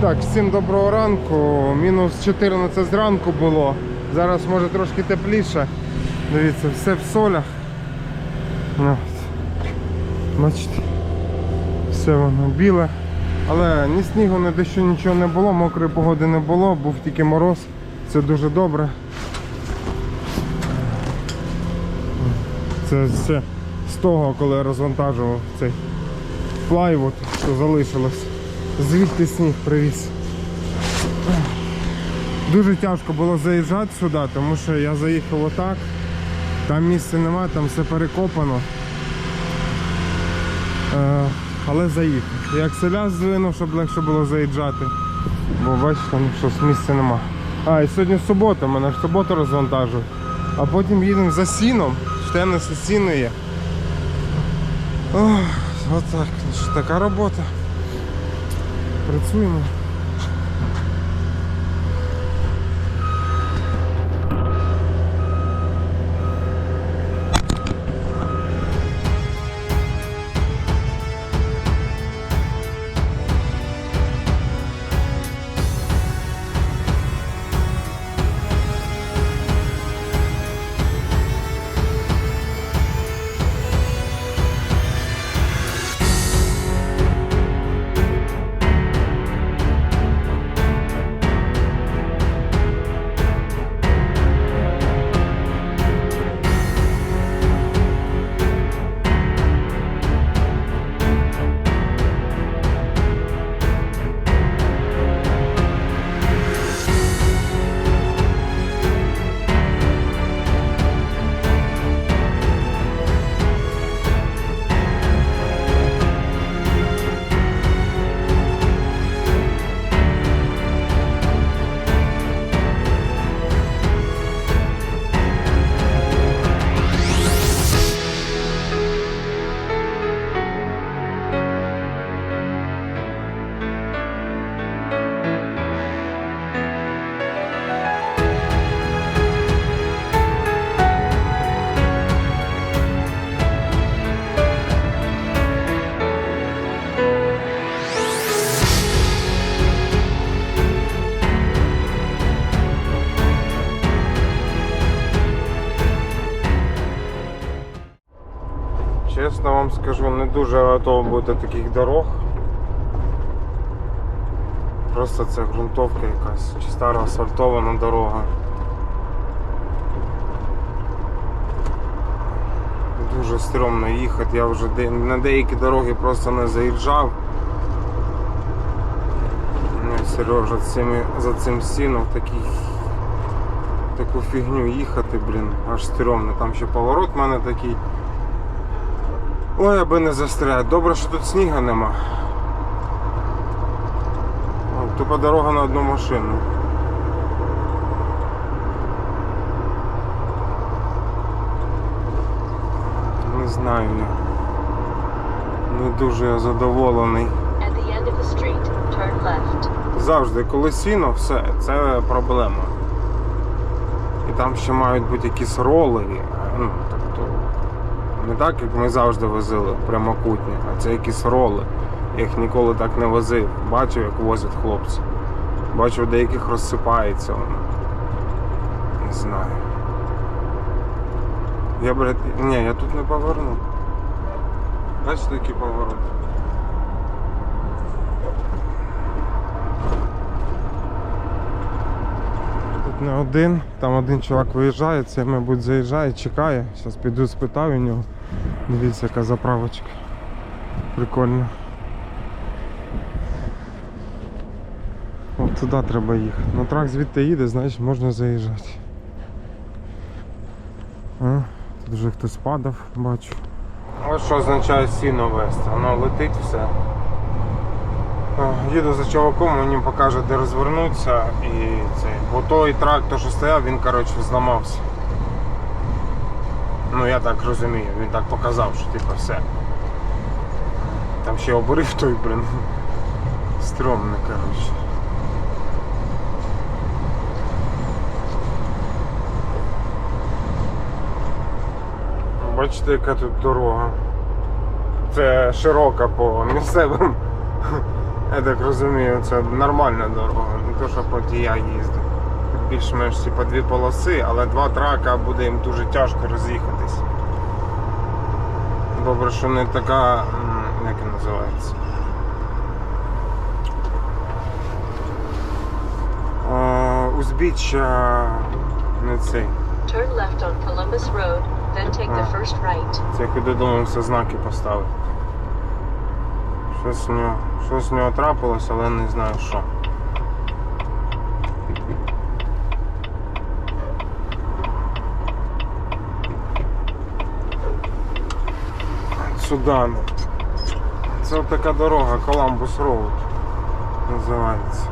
Так, всім доброго ранку. Мінус 14 зранку було. Зараз може трошки тепліше. Дивіться, все в солях. Ну. Бачите, все воно біле. Але ні снігу, ні дощу нічого не було, мокрої погоди не було, був тільки мороз. Це дуже добре. Це все з того, коли я розвантажував цей плайвуд, що залишилось. Звідти сніг привіз. Дуже тяжко було заїжджати сюди, тому що я заїхав отак. Там місця немає, там все перекопано. Е, але заїхав. Як селя здвинув, щоб легше було заїжджати. Бо бачите, там щось місця нема. А, і сьогодні субота, мене в суботу розвантажують. А потім їдемо за сіном, штени з сіно є. Ох, отак, така робота. Працюємо. Дуже готовий бути таких дорог. Просто це ґрунтовка якась, чи стара асфальтована дорога. Дуже стрьомно їхати, я вже на деякі дороги просто не заїжджав. Ну, Сережа за цим сіном такий, таку фігню їхати, блін, аж стрьомно. Там ще поворот в мене такий. Ой, аби не застряти. Добре, що тут сніга нема. О, Тупо дорога на одну машину. Не знаю я. Не дуже я задоволений. Street. Завжди, коли сіно, все, це проблема. І там ще мають бути якісь роли. Не так, як ми завжди возили прямокутні, а це якісь роли. Я їх ніколи так не возив. Бачив, як возять хлопці. Бачив, деяких розсипається воно. Не знаю. Я, блядь, ні, я тут не поверну. Бачите, який поворот. Тут не один, там один чувак виїжджає, це, мабуть, заїжджає, чекає. Зараз піду спитаю у нього. Дивіться, яка заправочка. Прикольно. От туди треба їхати. Ну трак звідти їде, значить можна заїжджати. А, тут вже хтось падав, бачу. Ось що означає сіно вести. Воно летить все. Їду за чуваком, мені покаже, де розвернутися і цей. Бо той трак, то що стояв, він коротше зламався. Ну я так розумію, він так показав, що типу все. Там ще обрив той, блін. Стрьомно, коротше. Бачите, яка тут дорога. Це широка по місцевим Я так розумію, це нормальна дорога, не то, що проти я їздив. Більш-менш типа дві полоси, але два трака буде їм дуже тяжко роз'їхатись. Добре, що не така, як і називається. Узбіччя не цей. Turn left on Columbus Road, then take the first right. Це я куди домовився знаки поставити. Щось в нього, щось в нього трапилось, але не знаю що. Сюди. ну. Це от така дорога, Коламбус Роуд називається.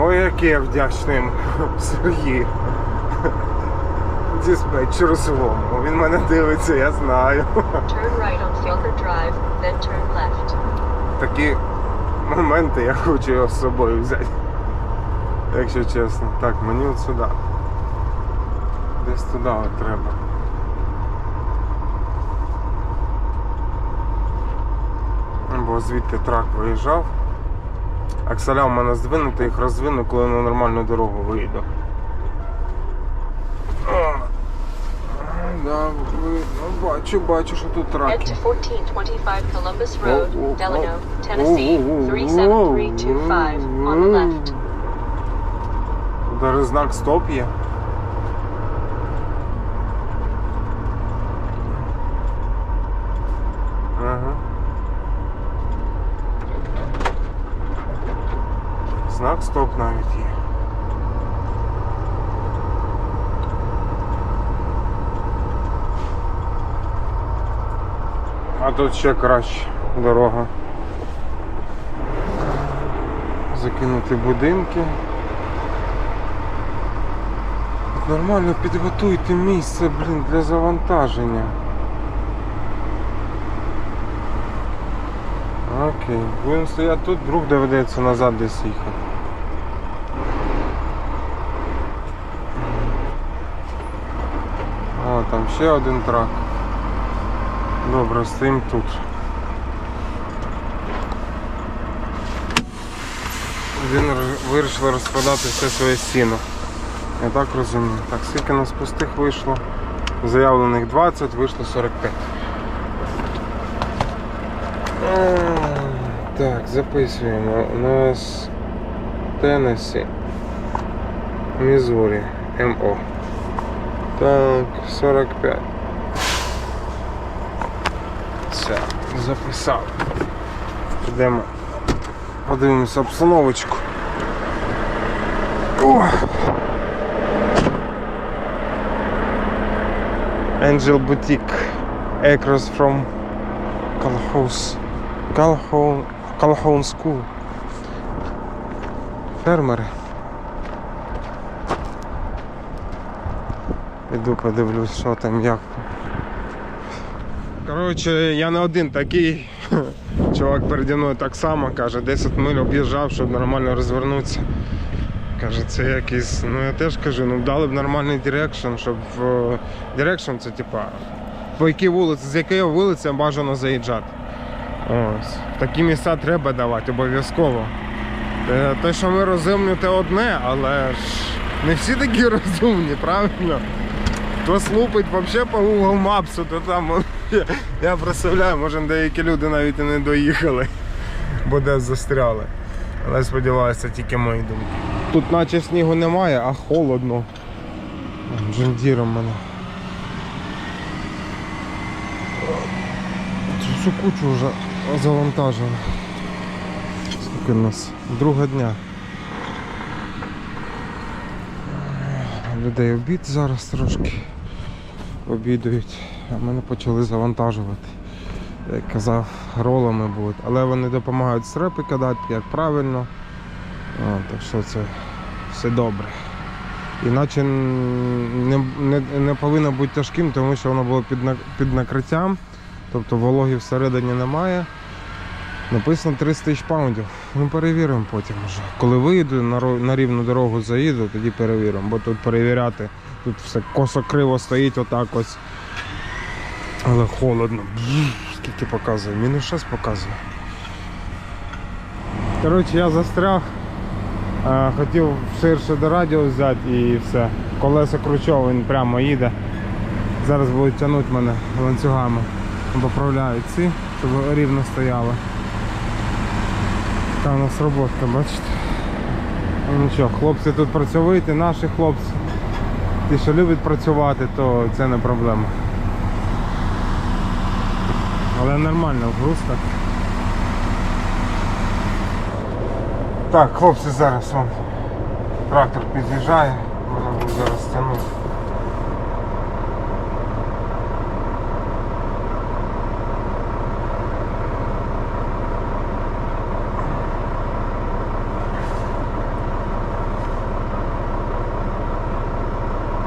Ой, який я вдячний Сергію. Диспетчеру свому. Він мене дивиться, я знаю. Turn right on Felker Drive, then turn left. Такі моменти я хочу його з собою взяти. Якщо чесно. Так, мені от сюди. Десь туди от треба. Бо звідти трак виїжджав. Акселя в мене здвинути, їх розвину, коли на нормальну дорогу вийду. О, Да, видно, бачу, бачу, що тут 1425 Columbus Road, Delano. Tennessee, Oh, oh, oh, 37325 on the left. Даже знак стоп є. Ага. Знак стоп навіть є. А тут ще краще дорога. Закинути будинки. Нормально підготуйте місце, блін, для завантаження. Окей. Будемо стояти тут, вдруг доведеться назад десь їхати. О, там ще один трак. Добре, стоїмо тут. Він вирішив розпродати все своє сіно. Я так розумію. Так, скільки нас пустих вийшло? Заявлених 20, вийшло 45. А, Так, записуємо. У нас Теннессі, Мізурі, МО. Так, 45. Все, записав. Йдемо. Подивимося обстановочку. О! Angel Boutique across from Calhoun Calhoun Calhoun School. Фермери. Іду подивлюсь, що там як. Коротше, я не один такий. Чувак переді мною так само каже, 10 миль об'їжджав, щоб нормально розвернутися. Каже, це якийсь. Ну я теж кажу, ну дали б нормальний дирекшн, щоб в дирекшн це типа по якій вулиці, з якої вулиці бажано заїжджати. Ось. В такі місця треба давати обов'язково. Те, те, що ми розумні, те одне, але ж не всі такі розумні, правильно? Хтось лупить взагалі по Google Maps, то там я, я представляю, може деякі люди навіть і не доїхали, бо десь застряли. Але сподіваюся, тільки мої думки. Тут наче снігу немає, а холодно. Джендіром мене. Всю кучу вже завантажено. Скільки у нас? Друга дня. Людей обід зараз трошки обідують, а мене почали завантажувати. Як казав, ролами будуть. Але вони допомагають стрепи кидати, як правильно. О, так що це все добре. Іначе не, не, не повинно бути тяжким, тому що воно було під, під накриттям, тобто вологи всередині немає. Написано 30 тисяч паундів. Ну перевіримо потім вже. Коли вийду на, на рівну дорогу заїду, тоді перевіримо. Бо тут перевіряти, тут все косо криво стоїть отак ось. Але холодно. Скільки показує? Мінус 6 показує. Коротше, я застряг. Е, Хотів ширше до радіо взяти і все. Колесо кручов, він прямо їде. Зараз будуть тягнути мене ланцюгами. Поправляють ці, щоб рівно стояли. Така у нас роботка, бачите? Ну нічого, хлопці тут працьовиті, наші хлопці. Ті, що люблять працювати, то це не проблема. Але нормально, груз так. Так, хлопці, зараз вам трактор під'їжджає, мене буде зараз тягнути.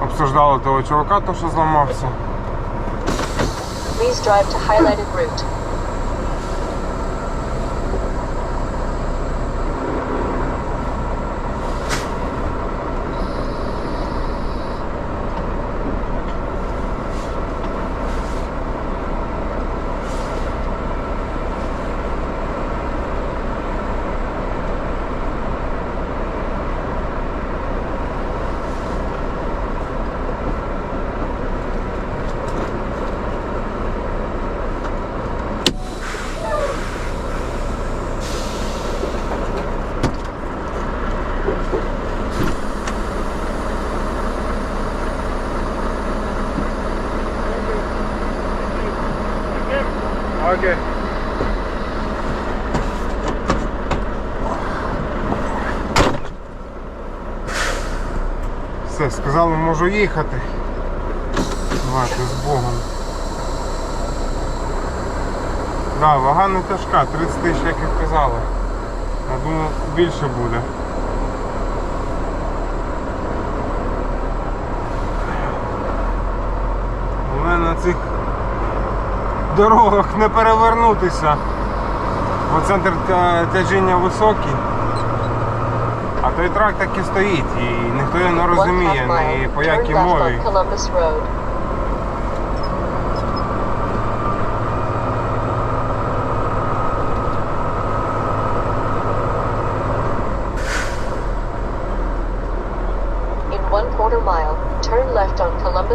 Обсуждали того чувака, то що зламався. Please drive to highlighted route. Окей. Все, сказали, можу їхати. Давайте з Богом. Да, вага не тяжка, 30 тисяч, як і казали. Я думаю, більше буде. У мене на цих дорогах не перевернутися. Бо центр тя- тяжіння високий. А той трак так і стоїть, і ніхто його не розуміє, ні по якій мові.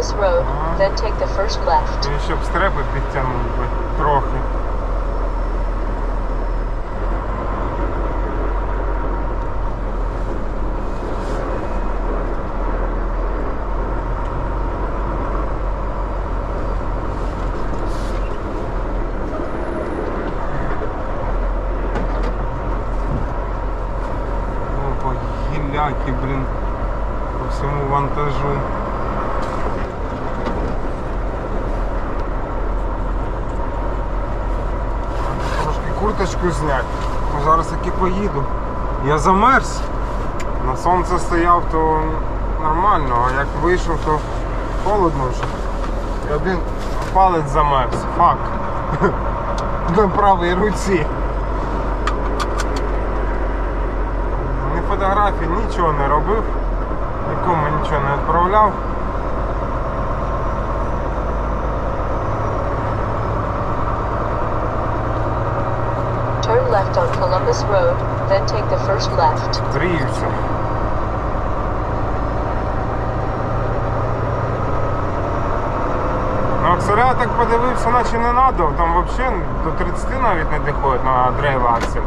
on Columbus Road, Uh-huh. then take the first left. І щоб стрепи підтягнути би трохи. Курточку зняти. Зараз як і поїду. Я замерз. На сонце стояв, то нормально, а як вийшов, то холодно вже. І один палець замерз. Фак. На правій руці. Ні фотографій, нічого не робив, нікому нічого не відправляв. Turn left on Columbus Road, then take the first left. Гріюся. Ну, акселя я так подивився, наче не надо, там взагалі до 30 навіть не доходить на драйв аксель.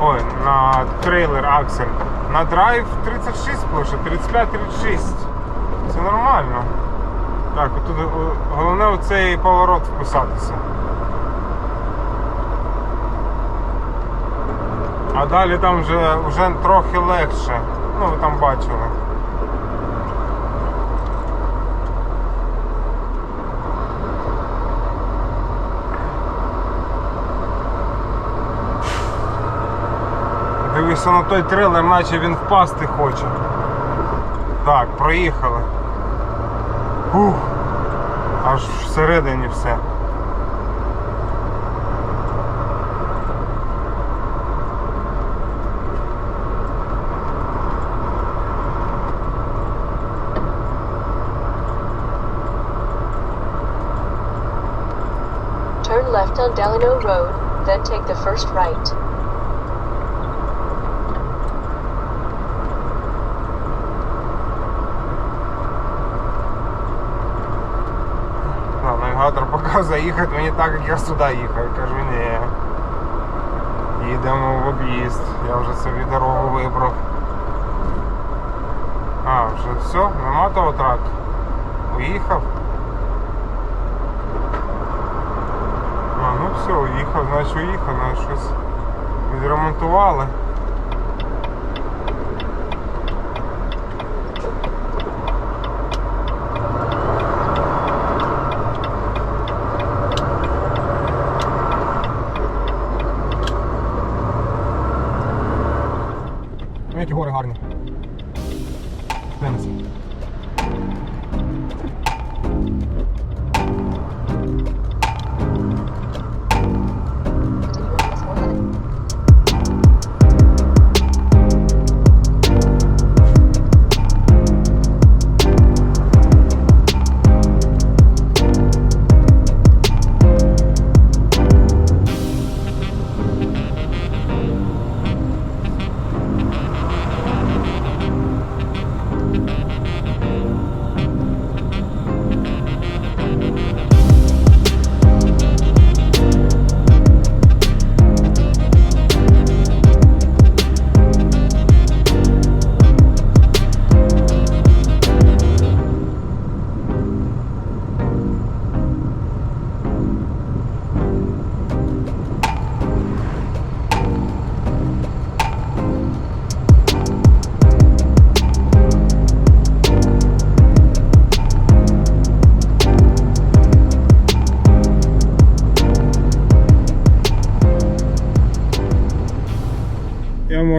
Ой, на трейлер аксель. На драйв 36 пише, 35-36. Це нормально. Так, отут головне у цей поворот вписатися. А далі там вже, вже трохи легше. Ну, ви там бачили. Дивися на той трилер, наче він впасти хоче. Так, проїхали. Ух, аж всередині все. left on Delano Road, then take the first right. А, навігатор показує їхати мені так, як я сюди їхав. Я кажу, ні. Їдемо в об'їзд. Я вже собі дорогу вибрав. А, вже все, нема того траку. Уїхав. Ну все, уїхав, значить уїхав, значить щось відремонтували.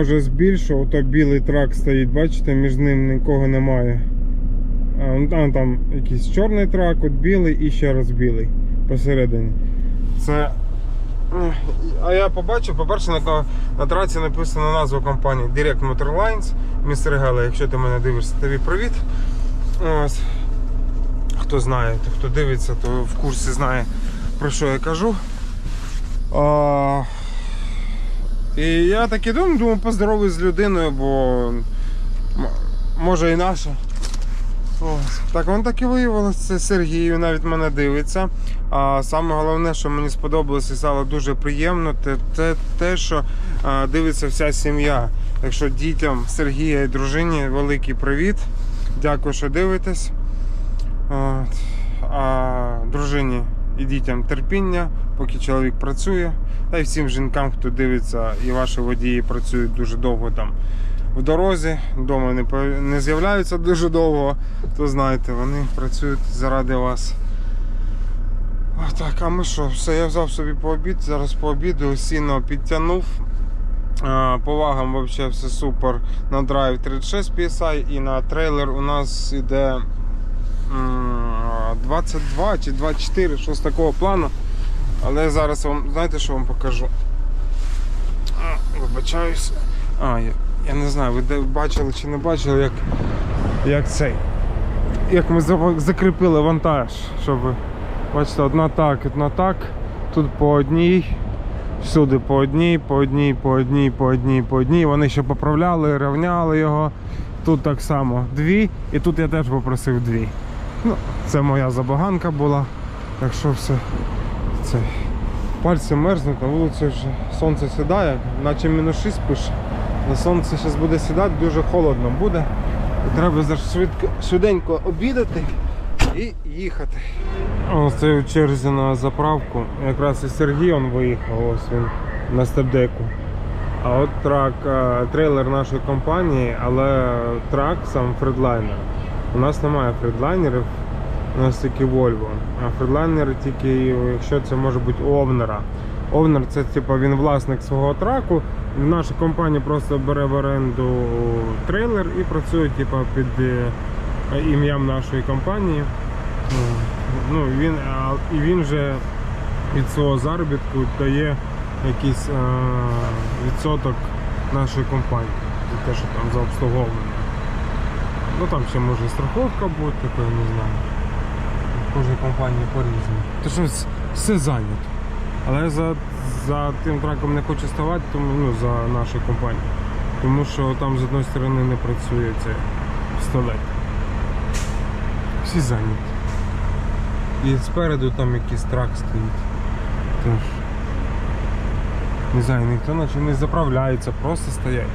Я може збільшу, то білий трак стоїть, бачите, між ним нікого немає. А, там, там якийсь чорний трак, от білий і ще раз білий посередині. Це. А я побачив, по-перше, на, на траці написано назва компанії Direct Motor Lines. Містер Геле, якщо ти мене дивишся, тобі привіт. Ось. Хто знає, то хто дивиться, то в курсі знає про що я кажу. А, і я так і думаю, думаю, поздороваюсь з людиною, бо може і наша. Ось. Так воно так і виявилося. Це навіть мене дивиться. А саме головне, що мені сподобалось і стало дуже приємно, це те, те що дивиться вся сім'я. Так що дітям Сергія і дружині великий привіт. Дякую, що дивитесь. От. А дружині і дітям терпіння, поки чоловік працює. Та й всім жінкам, хто дивиться, і ваші водії працюють дуже довго там в дорозі, вдома не, не з'являються дуже довго, то знаєте, вони працюють заради вас. Так, а ми що, все, я взяв собі по обід, зараз по обіду сіно підтягнув. А, По вагам взагалі все супер. На драйв 36 PSI і на трейлер у нас іде 22 чи 24, щось такого плану. Але зараз вам, знаєте, що вам покажу? А, Вибачаюсь. А, я, я не знаю, ви бачили чи не бачили, як, як цей. Як ми закріпили вантаж, щоб бачите, одна так, одна так. Тут по одній, всюди по одній, по одній, по одній, по одній, по одній. Вони ще поправляли, рівняли його. Тут так само дві, і тут я теж попросив дві. Ну, це моя забаганка була. Так що все. Це. Пальці мерзнуть, на вулиці вже сонце сідає, наче мінус 6 пише. На сонце зараз буде сідати, дуже холодно буде. І треба швидко, швиденько обідати і їхати. Ось це в черзі на заправку. Якраз і Сергій он виїхав, ось він на степдеку. А от трак, е, трейлер нашої компанії, але трак сам фредлайнер. У нас немає фредлайнерів, у нас тільки Volvo. А фредлайнери тільки, якщо це може бути овнера. Овнер це типу він власник свого траку. Наша компанія просто бере в оренду трейлер і працює типу, під е, ім'ям нашої компанії. Ну, він, і він вже від свого заробітку дає якийсь е, відсоток нашої компанії за те, що там за обслуговування. Ну там ще може страховка то я не знаю. В кожній компанії по-різному. То що все зайнято. Але за, за тим траком не хочу ставати, тому ну, за нашу компанію. Тому що там з одної сторони не працює цей пістолет. Всі зайняті. І спереду там якийсь трак стоїть. Тож. Не знаю, ніхто наче не заправляється, просто стоять.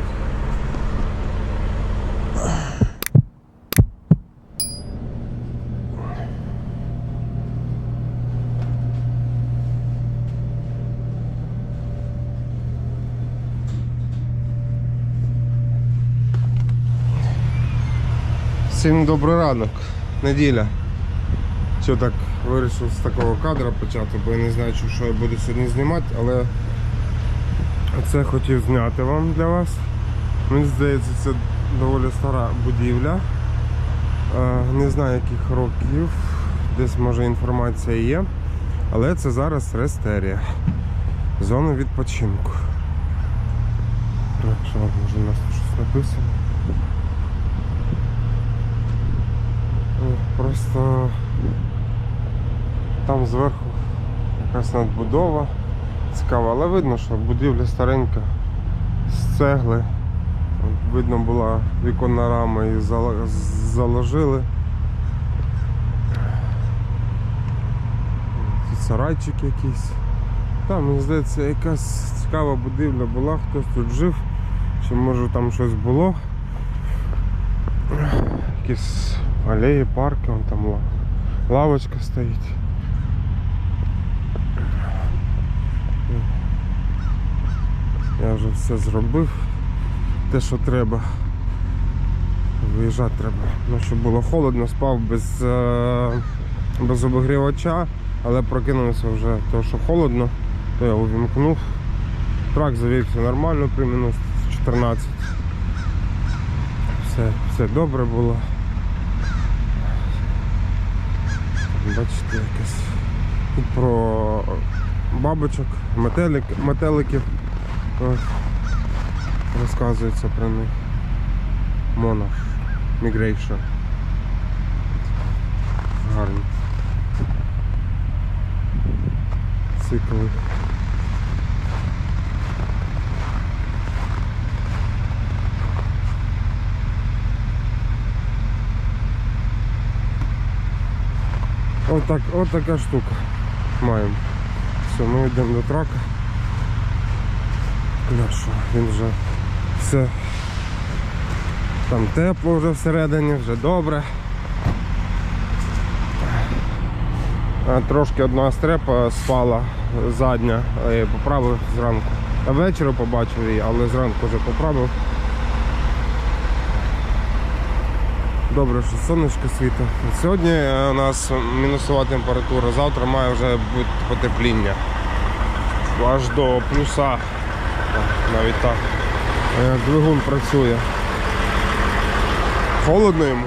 Всім добрий ранок. Неділя. Що так вирішив з такого кадра почати, бо я не знаю, що я буду сьогодні знімати, але це хотів зняти вам для вас. Мені здається, це доволі стара будівля. Е, Не знаю яких років, десь може інформація є. Але це зараз Рестерія. Зона відпочинку. Так, що може у нас щось написано? Е, Просто там зверху якась надбудова цікава, але видно, що будівля старенька з цегли. Видно була віконна рама і заложили. Тут сарайчик якийсь. Там, мені здається, якась цікава будівля була, хтось тут жив, чи може там щось було. Якісь алеї, парки, вон там лавочка стоїть. Я вже все зробив, те, що треба. Виїжджати треба. Ну, щоб було холодно, спав без, е, без обігрівача, але прокинувся вже то, що холодно, то я увімкнув. Трак завівся нормально при мінус 14. Все, все добре було. Бачите, якесь тут про бабочок, метелик, метеликів розказується про них. Монах. Мігрейшн. Гарно. Цикли. Отак, от така штука маємо. Все, ми йдемо до трака. Ну він вже все там тепло вже всередині, вже добре. Трошки одна стрепа спала задня, я поправив зранку. А ввечері побачив її, але зранку вже поправив. Добре, що сонечко світить. Сьогодні е, у нас мінусова температура, завтра має вже бути потепління. Аж до плюса. Навіть так. Е, Двигун працює. Холодно йому.